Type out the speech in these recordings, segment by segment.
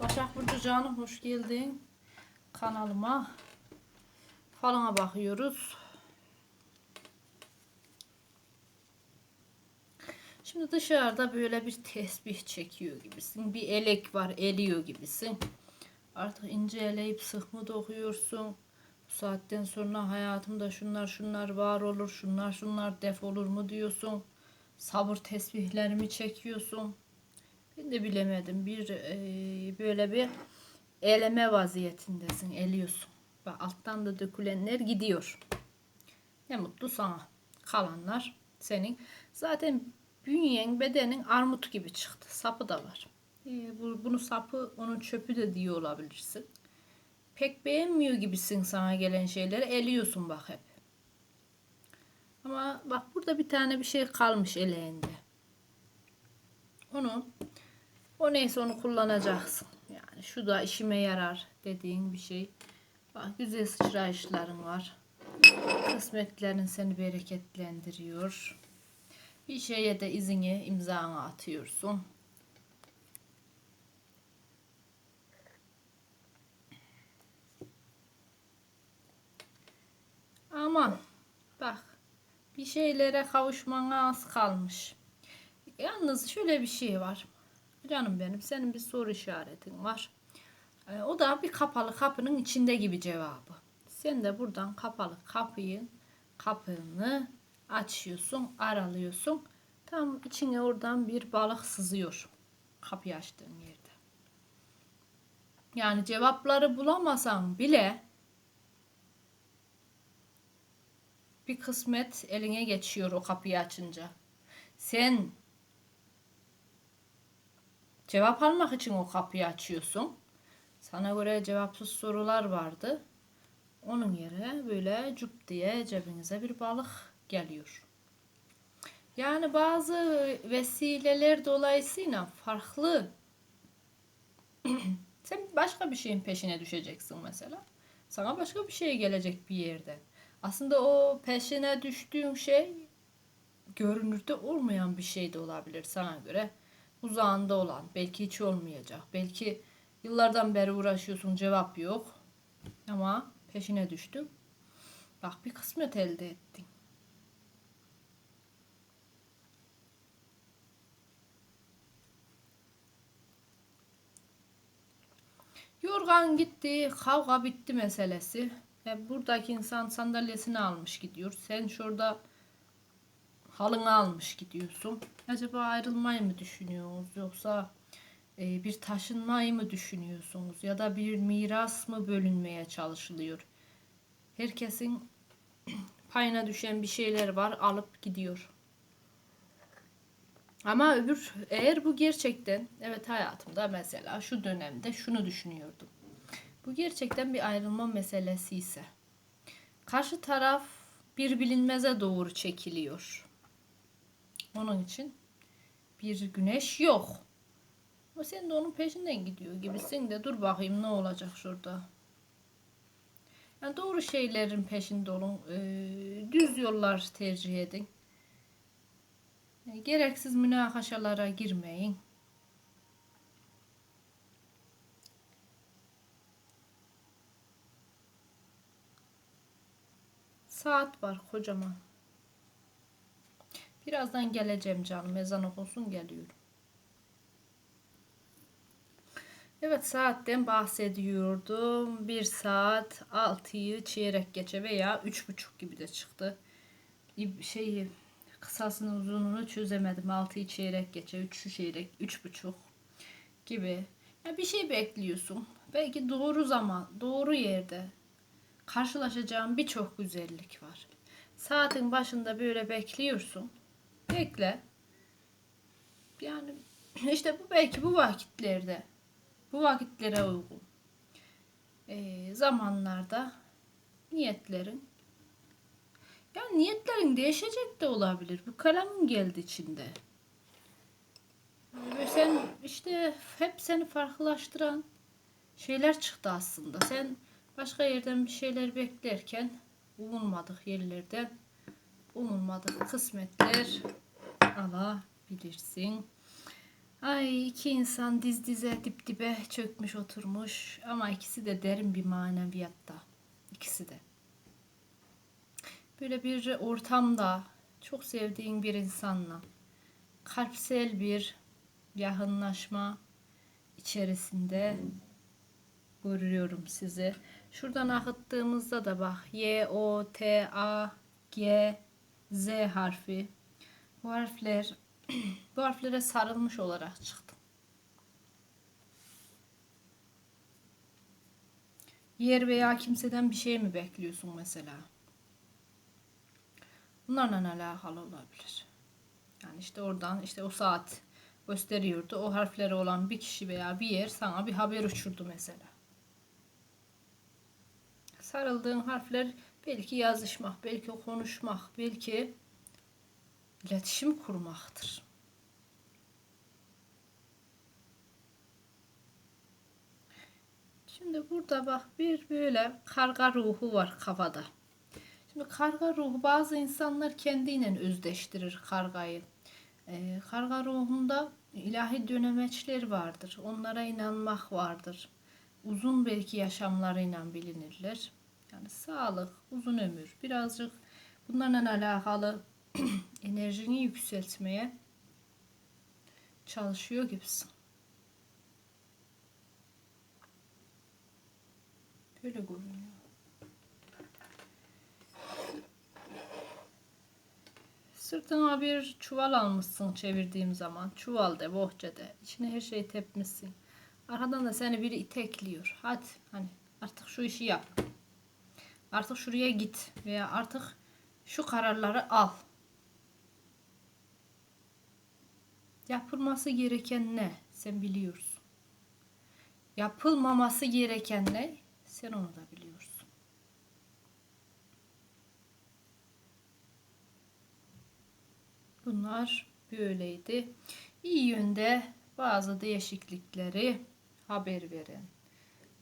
Başak Burcu canım hoş geldin. Kanalıma falana bakıyoruz. Şimdi dışarıda böyle bir tesbih çekiyor gibisin. Bir elek var eliyor gibisin. Artık ince eleyip sık mı dokuyorsun? Bu saatten sonra hayatımda şunlar şunlar var olur, şunlar şunlar def olur mu diyorsun. Sabır tesbihlerimi çekiyorsun. Ben de bilemedim. Bir e, böyle bir eleme vaziyetindesin. Eliyorsun. Bak alttan da dökülenler gidiyor. Ne mutlu sana. Kalanlar senin. Zaten bünyen bedenin armut gibi çıktı. Sapı da var. E, bu, bunu sapı onun çöpü de diyor olabilirsin. Pek beğenmiyor gibisin sana gelen şeyleri. Eliyorsun bak hep. Ama bak burada bir tane bir şey kalmış eleğinde. Onu o neyse onu kullanacaksın. Yani şu da işime yarar dediğin bir şey. Bak güzel sıçrayışların var. Kısmetlerin seni bereketlendiriyor. Bir şeye de izini imzanı atıyorsun. Aman bak bir şeylere kavuşmana az kalmış. Yalnız şöyle bir şey var. Canım benim senin bir soru işaretin var. Ee, o da bir kapalı kapının içinde gibi cevabı. Sen de buradan kapalı kapıyı kapını açıyorsun, aralıyorsun. Tam içine oradan bir balık sızıyor. Kapıyı açtığın yerde. Yani cevapları bulamasan bile bir kısmet eline geçiyor o kapıyı açınca. Sen cevap almak için o kapıyı açıyorsun. Sana göre cevapsız sorular vardı. Onun yerine böyle cüp diye cebinize bir balık geliyor. Yani bazı vesileler dolayısıyla farklı. Sen başka bir şeyin peşine düşeceksin mesela. Sana başka bir şey gelecek bir yerden. Aslında o peşine düştüğün şey görünürde olmayan bir şey de olabilir sana göre. Uzağında olan, belki hiç olmayacak. Belki yıllardan beri uğraşıyorsun, cevap yok. Ama peşine düştüm. Bak bir kısmet elde ettin. Yorgan gitti, kavga bitti meselesi. E, buradaki insan sandalyesini almış gidiyor. Sen şurada halını almış gidiyorsun. Acaba ayrılmayı mı düşünüyorsunuz yoksa e, bir taşınmayı mı düşünüyorsunuz ya da bir miras mı bölünmeye çalışılıyor? Herkesin payına düşen bir şeyler var alıp gidiyor. Ama öbür eğer bu gerçekten evet hayatımda mesela şu dönemde şunu düşünüyordum. Bu gerçekten bir ayrılma meselesi ise karşı taraf bir bilinmeze doğru çekiliyor. Onun için bir güneş yok. Ama sen de onun peşinden gidiyor gibisin de dur bakayım ne olacak şurada. Yani doğru şeylerin peşinde olun. Ee, düz yollar tercih edin. Yani gereksiz münakaşalara girmeyin. Saat var kocaman. Birazdan geleceğim canım. Ezan okunsun geliyorum. Evet saatten bahsediyordum. Bir saat 6'yı çeyrek geçe veya üç buçuk gibi de çıktı. Şeyi kısasını uzunluğunu çözemedim. 6'yı çeyrek geçe, 3'ü çeyrek, üç buçuk gibi. Ya bir şey bekliyorsun. Belki doğru zaman, doğru yerde karşılaşacağın birçok güzellik var. Saatin başında böyle bekliyorsun. Bekle. Yani işte bu belki bu vakitlerde bu vakitlere uygun e, zamanlarda niyetlerin yani niyetlerin değişecek de olabilir. Bu kalemin geldi içinde. Ve sen işte hep seni farklılaştıran şeyler çıktı aslında. Sen başka yerden bir şeyler beklerken umulmadık yerlerden umulmadık kısmetler alabilirsin. Ay iki insan diz dize dip dibe çökmüş oturmuş ama ikisi de derin bir maneviyatta. İkisi de. Böyle bir ortamda çok sevdiğin bir insanla kalpsel bir yakınlaşma içerisinde görüyorum sizi. Şuradan akıttığımızda da bak Y, O, T, A, G, Z harfi. Bu harfler bu harflere sarılmış olarak çıktım. Yer veya kimseden bir şey mi bekliyorsun mesela? Bunlarla alakalı olabilir. Yani işte oradan işte o saat gösteriyordu. O harfleri olan bir kişi veya bir yer sana bir haber uçurdu mesela. Sarıldığın harfler belki yazışmak, belki konuşmak, belki iletişim kurmaktır. Şimdi burada bak bir böyle karga ruhu var kafada. Şimdi karga ruhu bazı insanlar kendiyle özdeştirir kargayı. Ee, karga ruhunda ilahi dönemeçler vardır. Onlara inanmak vardır. Uzun belki yaşamlarıyla bilinirler. Yani sağlık, uzun ömür, birazcık bunlarla alakalı enerjini yükseltmeye çalışıyor gibisin. Böyle görünüyor. Sırtına bir çuval almışsın çevirdiğim zaman. Çuval de, bohça. İçine her şeyi tepmişsin. Arkadan da seni biri itekliyor. Hadi hani artık şu işi yap. Artık şuraya git veya artık şu kararları al. Yapılması gereken ne? Sen biliyorsun. Yapılmaması gereken ne? Sen onu da biliyorsun. Bunlar böyleydi. İyi yönde bazı değişiklikleri haber veren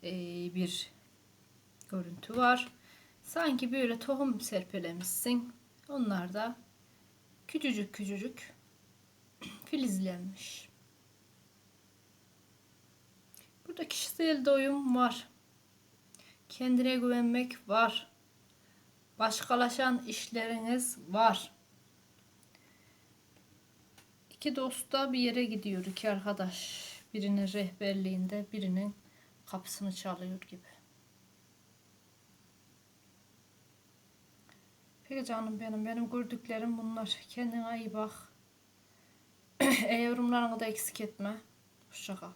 eee, bir görüntü var. Sanki böyle tohum serpelemişsin. Onlar da küçücük küçücük filizlenmiş. Burada kişisel doyum var. Kendine güvenmek var. Başkalaşan işleriniz var. İki dost da bir yere gidiyor. iki arkadaş. Birinin rehberliğinde birinin kapısını çalıyor gibi. Peki canım benim. Benim gördüklerim bunlar. Kendine iyi bak. E yorumlarını da eksik etme. Hoşça kal.